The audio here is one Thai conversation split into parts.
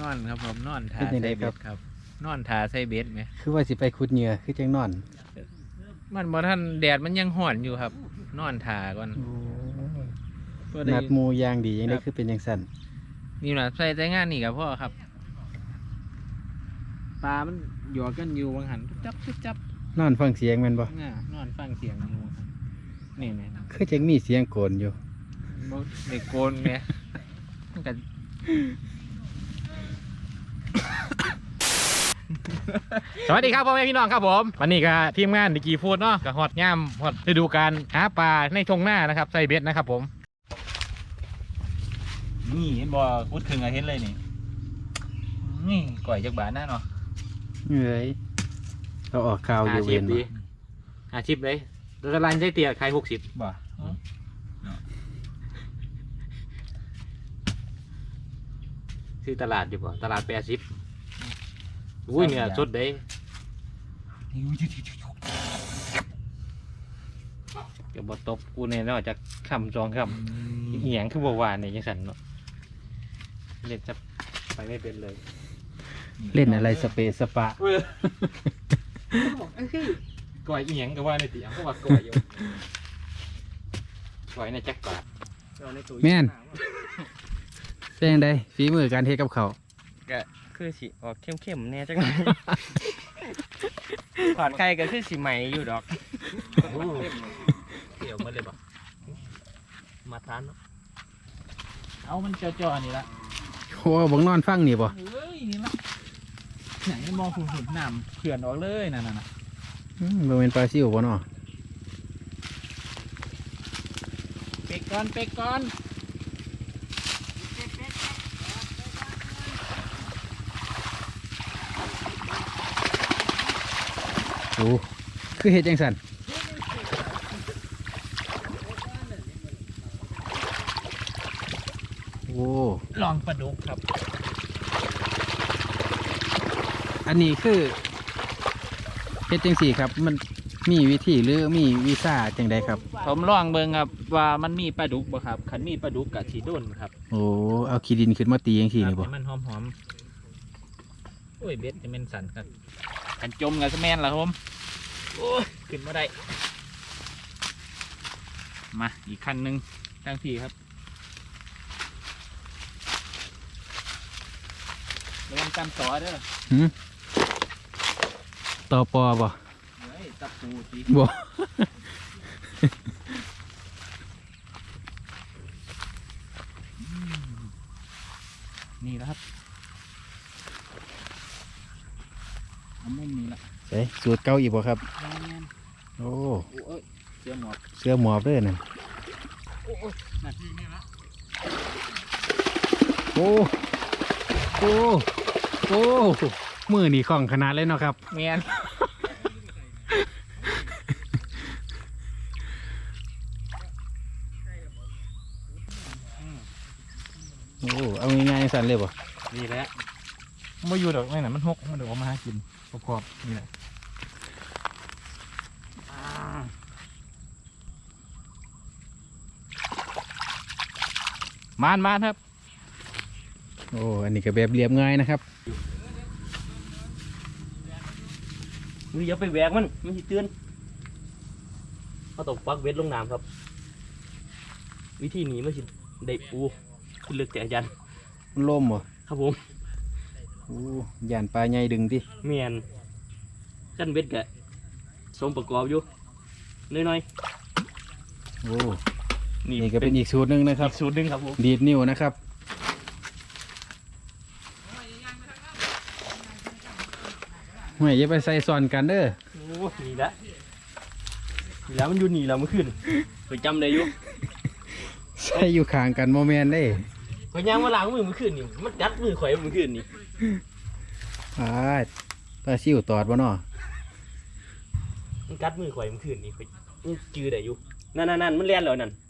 นอนครับผมนอนทาเป็นจังใส่ไดเบ็ครับดครับ นอนทาใส่เบ็ดไหมคือว่าสิไปขุดเหงื่อคือจังนอนมันบ่ท่านแดดมันยังห่อนอยู่ครับ นอนทาก่อนบ่ได้ นัดหมูอยางดียังได้ครับ คือเป็นยังสั่นนี่นะใส่แต่งานนี่กับพ่อครับปลามันหยอกกันอยู่บางหันจับจับจับนอนฟังเสียงแมันบ่ง่านอนฟังเสียงอยู่นี่แม่นคือจังมีเสียงโกนอยู่บ่ได้โกนแหม่มันก็ สวัสดีครับพ่อแม่พี่น้องครับผมวันนี้ก็ทีมงานดิกีฟูดเนาะกับฮอดย่ามฮอดฤดูการหาปลาในทงหน้านะครับใส่เบ็ดนะครับผม นี่เห็นบ่พูดถึงอะเห็นเลยนี่นี่ก่อยจักบาทแน่เนาะเอ้ยเราออกข่าวอยู่เวนดีบ่อาชีพเลยตลาดใจเตี๋ยขายหกสิบบ่ซื้อตลาดอยู่บ่ตลาดแปดสิบ อุ้ยเนี่ยสดเด้เดี๋ยวบ่ตบกูเนี่ยนอกจากคำสองคำเหียงคือบ่หวานเนี่ยยังสันเนาะเล่นจะไปไม่เป็นเลย เล่นอะไรสเปซสปะเออก่อยอีหยังก็ว่าในเตียงก็ว่าก่อยอยู่ก่อยในจักรบาทแม่นเป็นยังไงฝีมือการเทศกับเขาวก็ คือสิออกเข้มๆแน่จังเลยขอดไข่ก็คือสิใหม่อยู่ดอกเกี่ยวมาเลยบ่มาทานเนาะเอามันจ่อๆนี่ละโอ้บังนอนฟังนี่บ่เฮ้ยนี่ละไหนมองหุ่นหุ่นน้ำเขื่อนออกเลยนั่นน่ะอืมบ่เป็นปลาซิวบ่เนาะเป็กก่อนเป็กก่อน อ้คือเฮ็ดจังสั่นโอ้ลองปลาดุกครับ อันนี้คือเฮ็ดจังสี่ครับ มันมีวิธีหรือมีวีซ่าจังใดครับ ผมลองเบิ่งครับว่ามันมีปลาดุกบ่ครับขันมีปลาดุกกับสีด้นครับโอ้เอาขี้ดินขึ้นมาตีจังสี่นี่บ่ให้มันหอมๆโอ้ยเบ็ดจะเป็นสันครับขันจมกับสแมนละผม โอ้ยขึ้นมาได้ มาอีกคันหนึ่งตั้งทีครับระวังตามต่อเด้อหืมต่อปอบ่เฮ้ยตะปูตีบ่นี่แล้วครับเอามุมนี้ละเอ้ยสูตรเก่าอีกบ่ครับแม่นโอ้ โอ้ยเสื้อหมอบ เสื้อหมอบเด้อนั่นโอ้ยนั่นนี่ละโอ้โอ้โอ้มือนี่ของขนาดเลยเนาะครับแมนโอ้เอาง่ายๆสั่นเลยบ่นี่แหละมาอยู่ดอกไม่น่ะมันหกมันเดี๋ยวเอามาหากินประกอบนี่แหละ มานมานครับ โอ้อันนี้ก็แบบเรียบง่ายนะครับมึงอย่าไปแหวกมัน มันสิเตือนเขาต้องปักเวทลงน้ำครับ วิธีหนี้มันสิได้ปูขึ้นเลือกแต่ยันมันล่มบ่ครับผมโอ้ย่านปลาใหญ่ดึงติเมียนกันเวทกะสมประกอบอยู่น้อยโอ้ ๆนี่ก็เป็นอีกสูตรหนึงนะครับ อีกสูตรหนึ่งครับผมดีดนิ้วนะครับห่วยอย่าไปใส่ซ้อนกันเด้อโอ้นี่ละนี่ละมันอยู่นี่แล้วเมื่อคืนเคยจำได้อยู่ใส่อยู่ข้างกันโมเมนเด้ข่อยย่างมาล้างมือเมื่อคืนนี่มันกัดมือข่อยเมื่อคืนนี่อ้ายปลาซิวตอดบ่เนาะมันกัดมือข่อยเมื่อคืนนี่ข่อยมันจือได้อยู่นั่นนั่นนั่นมันเลียนแล้วนั่นโอ้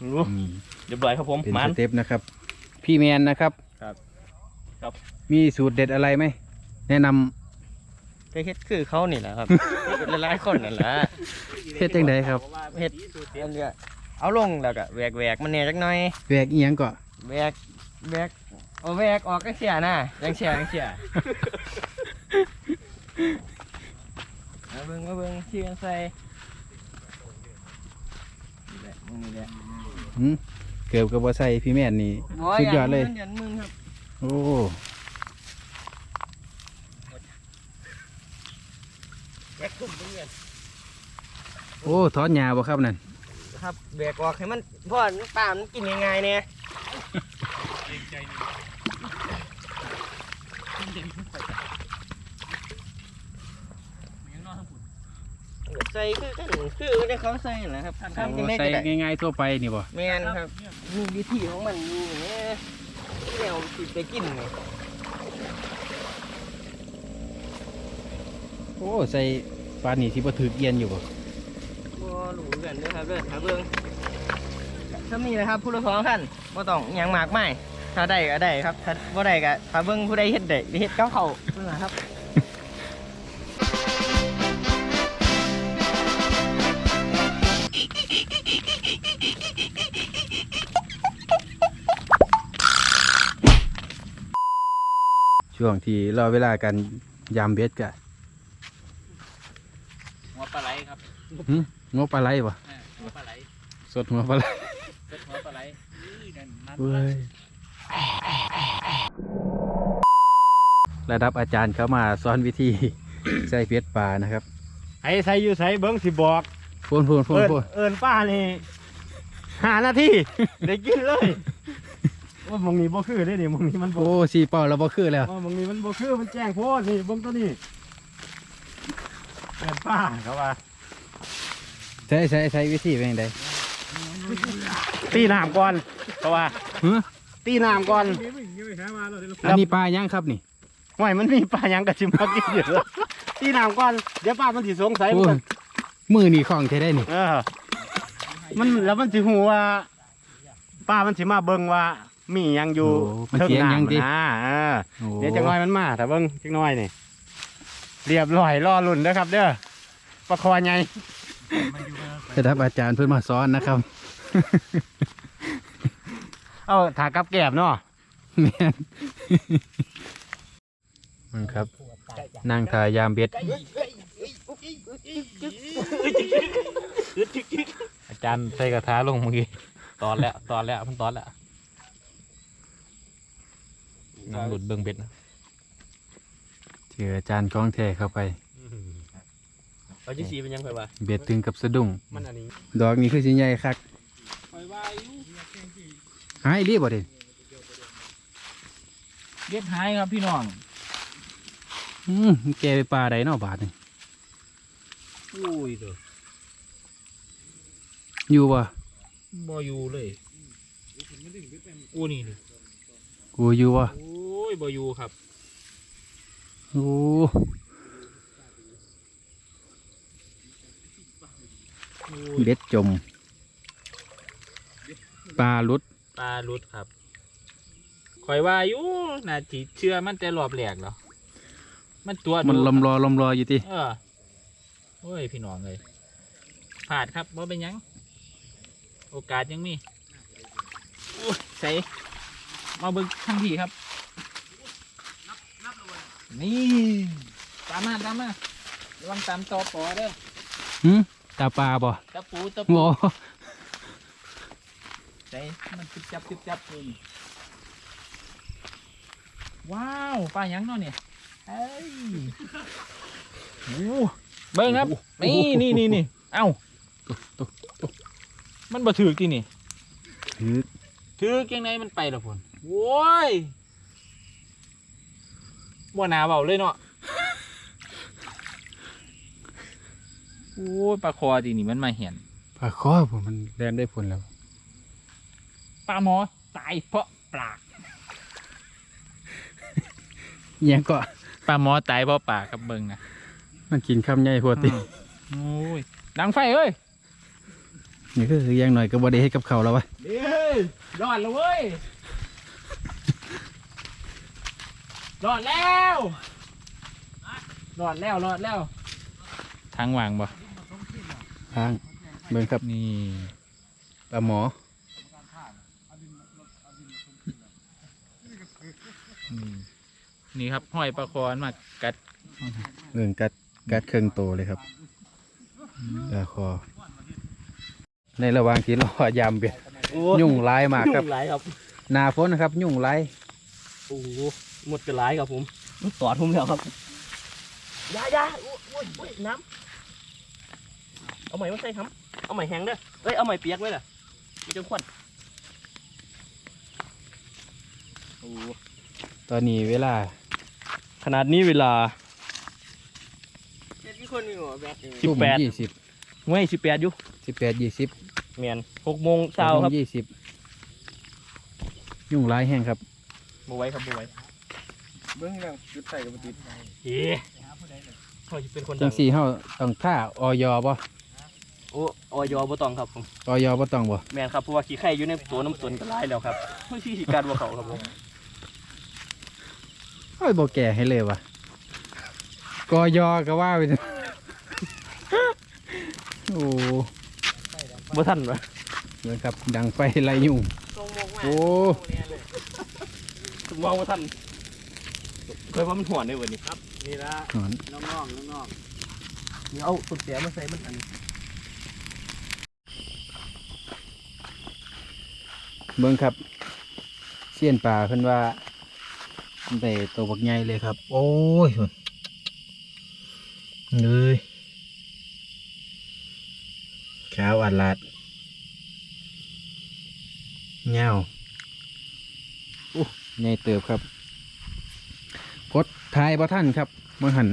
นี่เรียบร้อยครับผมเป็นมัสน เต็ปนะครับ พี่แมนนะครับครับครับ มีสูตรเด็ดอะไรไหม แนะนำก็เฮ็ดคือเขานี่แหละครับ หลายๆคนนั่นแหละเฮ็ดจังไดครับเฮ็ดอันเนี้ยเอาลงแล้วก็แหวกแหวกๆมันเนี่ยจักหน่อยแหวกอีหยังก็แหวกแหวกเอาแวกออกก็เสียนะยังเสียยังเสียมาเบิ่งมาเบิ่งเชียนใส่นี่แหละมึงนี่แหละ หืมเกือบกับว่าใส่พี่แม่นนี่สุดยอดเลยหยันมึงครับโอ้แวกตุ่มมึงเนี่ยโอ้ถอนหญ้าบ่ครับนั่นครับแบกออกให้มันเพราะป่ามันกินง่ายๆเนี่ย ใส่คือกันคือได้เขาใส่นั่นแหละครับทำยังไงใส่ก็ได้ง่ายๆทั่วไปนี่บ่แมนครับมีวิธีของมันอยู่เนี่ยแนวสิไปกินไงโอ้ใส่ปลานี่ที่บ่ถือเอียนอยู่บ่บ่รู้กันเด้อครับเด้อครับเบิ่งถ้ามีนะครับผู้ละสองท่านบ่ต้องหยังมากมายถ้าได้ก็ได้ครับถ้าบ่ได้ก็ถ้าเบิ่งผู้ใดเฮ็ดได้เฮ็ดกับเขานั่นแหละครับ ช่วงที่รอเวลากันยามเบ็ดกะหัวปลาไหลครับหึงบปลาไหลบ่หัวปลาไหลสดหัวปลาไหลหัวปลาไหลนั่นมันเว้ยระดับอาจารย์เขามาสอนวิธี ใส่เบ็ดปลานะครับไอ้ใส่อยู่ใส่เบิ้งสิบอก พูนพูนพูนเอินพูนเอินป้านี่หานาทีได้กินเลย ว่ามึงนี่บ่คือได้ดิมึงนี่มันบ่โอ้สีเป่าแล้วบ่คือแล้ว ว่ามึงนี่มันบ่คือมันแจ้งโพดนี่เบิ้งตัวนี้เอินป้าเขาว่าใช้ใช้ใช้วิธีเป็นยังไงตีน้ำก่อนเขาว่าฮะตีน้ำก่อนอันนี้ปลายังครับนี่ห่วยมันมีปลาหยังกระชิมมากินอยู่แล้วตีน้ำก่อนเดี๋ยวป้ามันสิสงสัยโอ้มันยมือนี่ของใช้ได้นี่เออมันแล้วมันสิหูว่าป้ามันสิมาเบิ่งว่า มีหยังอยู่โอ้มันเสียงยังดินะเออโอ้เดี๋ยวจังน้อยมันมาแต่เบิ่งจังน้อยนี่เรียบร้อยรอลุ่นเด้อครับ เด้อปลาคอใหญ่ระดับอาจารย์เพื่อนมาสอนนะครับเอาถากับแกบเนาะแม่นมันครับนั่งทายามเบ็ด อาจารย์ใส่กระทะลงเมื่อกี้ตอนแล้วตอนแล้วมันตอนแล้ว น้ำหลุดเบิ่งเบ็ดนะเจออาจารย์กล้องแท้เข้าไป เอาจีซีเป็นยังไงวะเบ็ดถึงกับสะดุ้ง มันอันนี้ดอกนี้คือสิใหญ่คักหายรีบบ่เด่นเบ็ดหายครับพี่น้องอืมแกไปปลาใดเนาะบาทนี่อุ้ยเด้ออยู่บ่บ่อยู่เลยอู้นี่นี่กูอยู่บ่โอ้ย บ่อยู่ครับโอ้โอ้ยเบ็ดจม ปลาหลุด ปลาหลุดครับข่อยว่าอยู่น่าจิเชื่อมันแต่รอบแรกแล้วมันตัวมันดูลมรอลมรออยู่ติเออโอ้ยพี่น้องเลยผาดครับว่าเป็นหยัง โอกาสยังมีโอ้ยใส่มาเบิ่งทั้งทีครับ นี่ตามมาตามมาระวังตามตอปอเด้อหึตาปลาบ่ตะปูตะโอ้ปูใส่มันจิบจับจิบจับเลยนี่ว้าวปลาหยังเนาะเนี่ยเอ้ยโอ้เบิ่งครับนี่นี่นี่นี่เอ้ามันบ่ถือที่นี่ถือถือเกียงในมันไปแล้วพุ่นโว้ย บ่หนาเบาเลยเนาะโอ้ยปลาคอทีนี่มันมาเห็นปลาคอผมมันแล่นได้ผลแล้วปลาหมอตายเพราะปากอิหยังก็ปลาหมอตายเพราะปากครับเบิ่งนะมันกินคำใหญ่พวติโอ้ยดังไฟเอ้ยนี่ก็คืออย่างหน่อยก็บ่ได้ให้กับเขาวแล้ววะเอ้ยรอดแล้วเว้ย รอดแล้วรอดแล้วรอดแล้ว ทางวางบ่ทางเบิ่งครับนี่ปลาหมออืมนี่ครับห้อยปลาคอนมากัดเรื่องกัดกัดเครื่องโตเลยครับปลาคอ ในระหว่างที่รอยามเบียดโอ้ยุ่งร้ายมากครับยุ่งหลายครับ หนาฝนนะครับ ยุ่งร้ายโอ้โหหมดกระไรครับผมมันตอดผมแล้วครับอยาอยาโอ้ยโอ้ยโอ้ยน้ำเอาใหม่มาใส่ครับเอาใหม่แห้งเด้อเอ้ยเอาใหม่เปียกไว้ล่ะมันจะควันโอ้ตอนนี้เวลา ขนาดนี้เวลาเจ็ดมีคนมีหัวแบกอยู่สิบทุ่มแปดยี่สิบไม่สิบแปดอยู่สิบแปดยี่สิบเมียนหกโมงเช้าครับยี่สิบยุ่งร้ายแห้งครับบไหว้ครับบไหว้ เบิ้งแล้วจุดใส่กับติดเฮ้เขาจะเป็นคนจัดังงสี่เฮาต้องท่าออยบ่โอ้ออยบ่ต้องครับผมออยบ่ต้องบ่แมนครับเพราะว่าขี้ไข่อยู่ในตัวน้ำตนก็ร้ายแล้วครับไม่ใช่การว่าเขาครับผมเฮ้ยบ่แก่ให้เลยว่ะกอยอก็ว่าไปเถอะโอ้บ่ทันวะเหมือนครับ ดังไฟไล่ยุ่งทรงมกมาโอ้มองบ่ทัน เคยว่ามันหวนในวันนี้ครับนี่ละหนอนน้องน้องน้องนี่เอาสุดเสียมาใส่มันอันนี้เบิ่งครับเสี้ยนป่าเพิ่นว่าได้ตัวบักใหญ่เลยครับ โอ้ยหุ่นเลยขาวอัดลาดเงาอู้ใหญ่เติบครับ กดทายบ่ท่านครับเมื่อหัน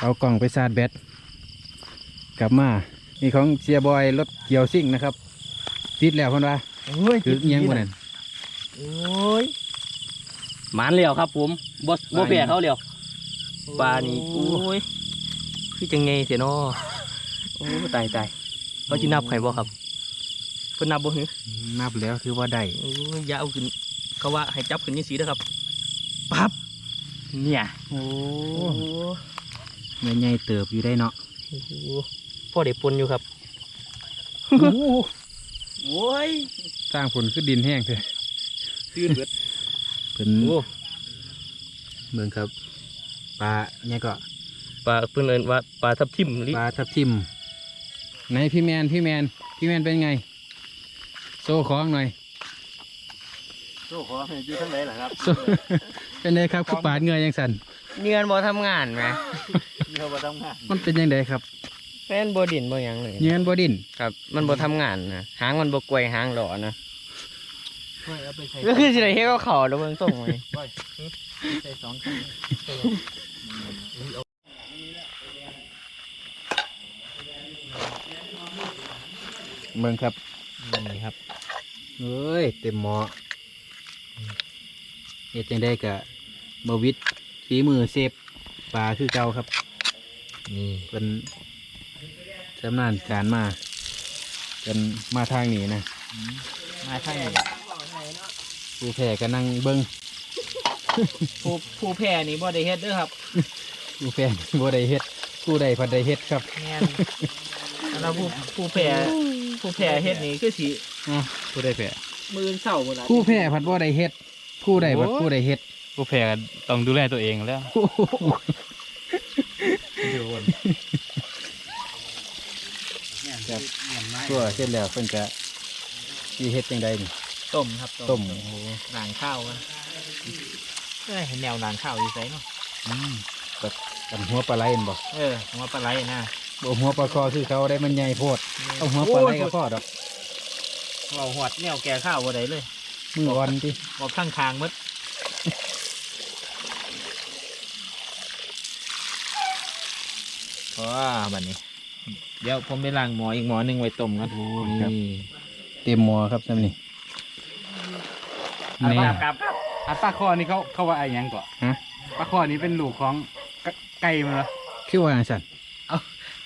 เอากล่องไปซาดแบตกลับมานี่ของเสียบอยรถเกี่ยวซิ่งนะครับ ติดแล้วเพิ่นว่าโอ้ยคือเอียงบ่นั่นโอ้ยหมานแล้วครับ ผมบ่บ่แปลเขาแล้วปลานี่โอ้ยคือจังไงเสียน้อโอ้ตายตายเขาจินับไข่บ่ครับเพิ่นนับบ่หือนับแล้วคือว่าได้โอ้ยอย่าเอาขึ้นเขาว่าให้จับขึ้นยังสีนะครับปั๊บ เนี่ยโอ้โอ้เงินใหญ่เติบอยู่ได้เนาะโหพ่อเด็กปนอยู่ครับโอ้ยสร้างผลคือดินแห้งเถอะตื่นเบิดเป็นโอ้เมืองครับปลาเนี่ยก็ปลาเพิ่นเอิ้นว่าปลาทับทิมหรือปลาทับทิมไหนพี่แมนพี่แมนพี่แมนเป็นไง โซ่ของหน่อยโอ้ขอให้อยู่ทางไหนล่ะครับโซ่ เป็นไงครับคือปาดเงยยังสันเงินบ่ทำงานไหมเดี๋ยวบ่ต้องมามันเป็นยังไงครับแฟนบ่ดินบ่หยังเลยเงินบ่ดินครับ มันบ่ทำงานนะหางมันบ่กวยหางหล่อนะเอาไปใส่ก็คือสิได้เฮ็ดกับเขาวแล้วเบิ่งส่งไว้ใส่สองข้างเมืองครับนี่ครับเอ้ยเต็มหมอ เฮ็ดจังได้กะบวิดฝีมือเซฟปลาคือเก่าครับ นี่เป็นชำนาญการมาเป็นมาทางนี้นะ มาทางนี้ผู้แพ้ก็นั่งเบิ้งผู้ผู้แพ้นี่บ่ได้เฮ็ดเด้อครับ ผู้แพ้บ่ได้เฮ็ดผู้ใดพัดได้เฮ็ดครับแม่นแล้วผู้ผู้แพ้ผู้แพ้เฮ็ดนี่คือสิอะผู้ใดแพ้มือเศร้าหมดละผู้แพ้พัดบ่ได้เฮ็ด ผู้ใดพัดผู้ใดเฮ็ดผู้แพ้ต้องดูแลตัวเองแล้วครับตัวเสร็จแล้วเพิ่นจะสิเฮ็ดจังไดนี่ ต้มครับต้ม โอ้โหหนางข้าวกันเอ้ยแนวหนางข้าวอยู่ไสเนาะอืมกับกันหัวปลาไหลนั่นบ่เออหัวปลาไหลนะบ่หัวปลาคอคือเขาได้มันใหญ่โพดเอาหัวปลาไหลก็พอดอกเราหอดแนวแก่ข้าวบ่ได้เลย มืออ่อนติบอกข้างคางหมดว้าบัดนี้ เดี๋ยวผมไปล้างหมออีกหมอหนึ่งไว้ต้มกันครับนี่เต็มหม้อครับซ้ำนี่นี่ครับครับอันปลาคอนี่เขาเขาว่าอะไรยังก่อนฮะปลาคอนี่เป็นลูกของไกไก่มันเหรอคือว่าจังซั่น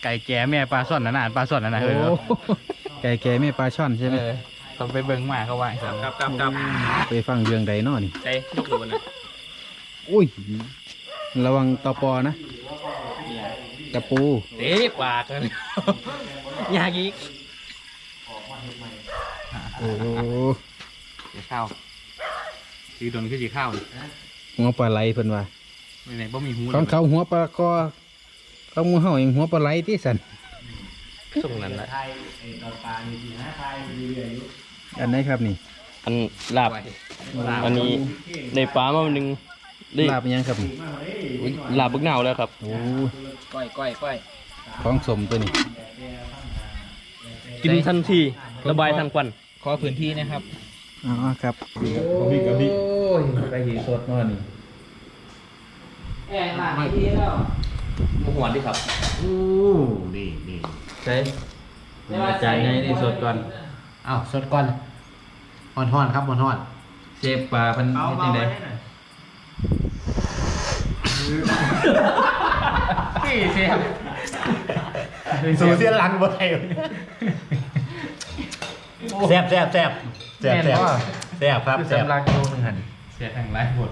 ไก่แก่แม่ปลาซ่อนนะนะปลาซ่อนนะนะโอ้เฮ้ยไก่แก่ไม่ปลาช่อนใช่ไหมเออ ต้องไปเบิ่งมาเขาว่าอย่างนั้นครับครับครับไปฟังเรื่องใดเนาะนี่ใส่ยกดูนะอุ้ย ระวังตอปอนะตะปูเตะปากเลยยากอีกโอ้โหสีข้าวสีโดนคือสีข้าวนี่หัวปลาไหลเพิ่นว่าไม่ไหนบ่มีหูของเขาหัวปลาคอของหมูเฮาเองหัวปลาไหลที่สันส่งนั้นละ อันไหนครับนี่อันลาบ อันนี้ในปลามาวันหนึงได้ลาบอิหยังครับนี่อุ๊ยลาบบึกหนาวแล้วครับ โอ้ก้อยก้อยก้อยของสมตัวนี้ กินทันทีระบายทางควันขอพื้นที่นะครับอ๋อครับโอ้ยไปหีสดเนาะนี่แอนหลังที่แล้วหหวนดิครับใช่จ่ายไงนี่สดก่อนอ้าวสดก่อน ห่อนห่อนๆครับห่อนห่อนเชฟปลาเพิ่นเอาเฮ็ดเบาจังได๋ไว้หน่อยพี่เสียสูเสียหลังบ่ได้แซ่บแซ่บแซ่บแซ่บแซ่บแซ่บครับคือแซ่บสำลักโลนึงหั่นเสียทางไรหมด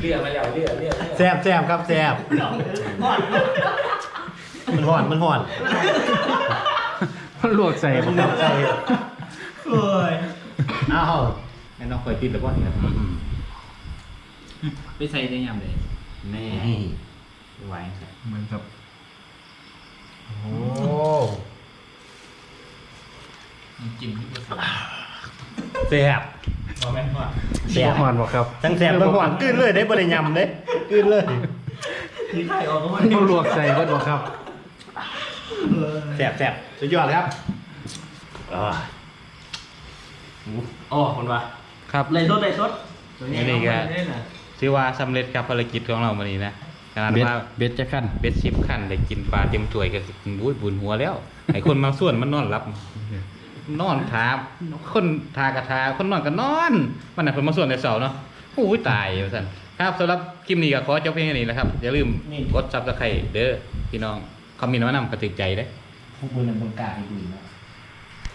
เลือดมาแล้วเลือดเลือดแซ่บแซ่บครับแซ่บมันห่อนมันห่อน ลวกใส่มันบ่ห่อนใจโอ้ยอ้าวแม่น้องคอยติดแล้วบ่เนี่ยไปใส่ได้ยามเลยนี่ไหวมันครับโอ้น้ำจิ้มที่ผสมแซ่บบ่แม่นว่าแซ่บหอนบ่ครับทั้งแซ่บทั้งห่อนกลืนเลยได้บ่ได้ยำเด้กลืนเลยที่ไข่ออกก็ไม่บ่ลวกใส่เบิดบ่ครับ แซ่บแซ่บสุดยอดเลยครับอ่าอ๋อคนว่าครับเลยสดเลยสดอันนี้ก็ ถือว่าสำเร็จกับภารกิจของเราวันนี้นะขนาดเบ็ดว่าเบ็ดจะขั้นเบ็ดชิปขั้นได้กินปลาเต็มถ้วยก็บุ้ยบุญหัวแล้วไอ้คนมาส่วนมันนอนหลับ นอนทาคนทากระทาคนนอนก็นอนมันน่ะคนมาส่วนในเสาร์เนาะโอ้ยตายว่าซั่นครับสำหรับคลิปนี้ก็ขอจบเพียงเท่านี้แหละครับอย่าลืมกดซับสไครต์เด้อพี่น้อง คอมเมนต์มานำกระติกใจเด้อพวกบุญนำบงการอีกดีเนาะ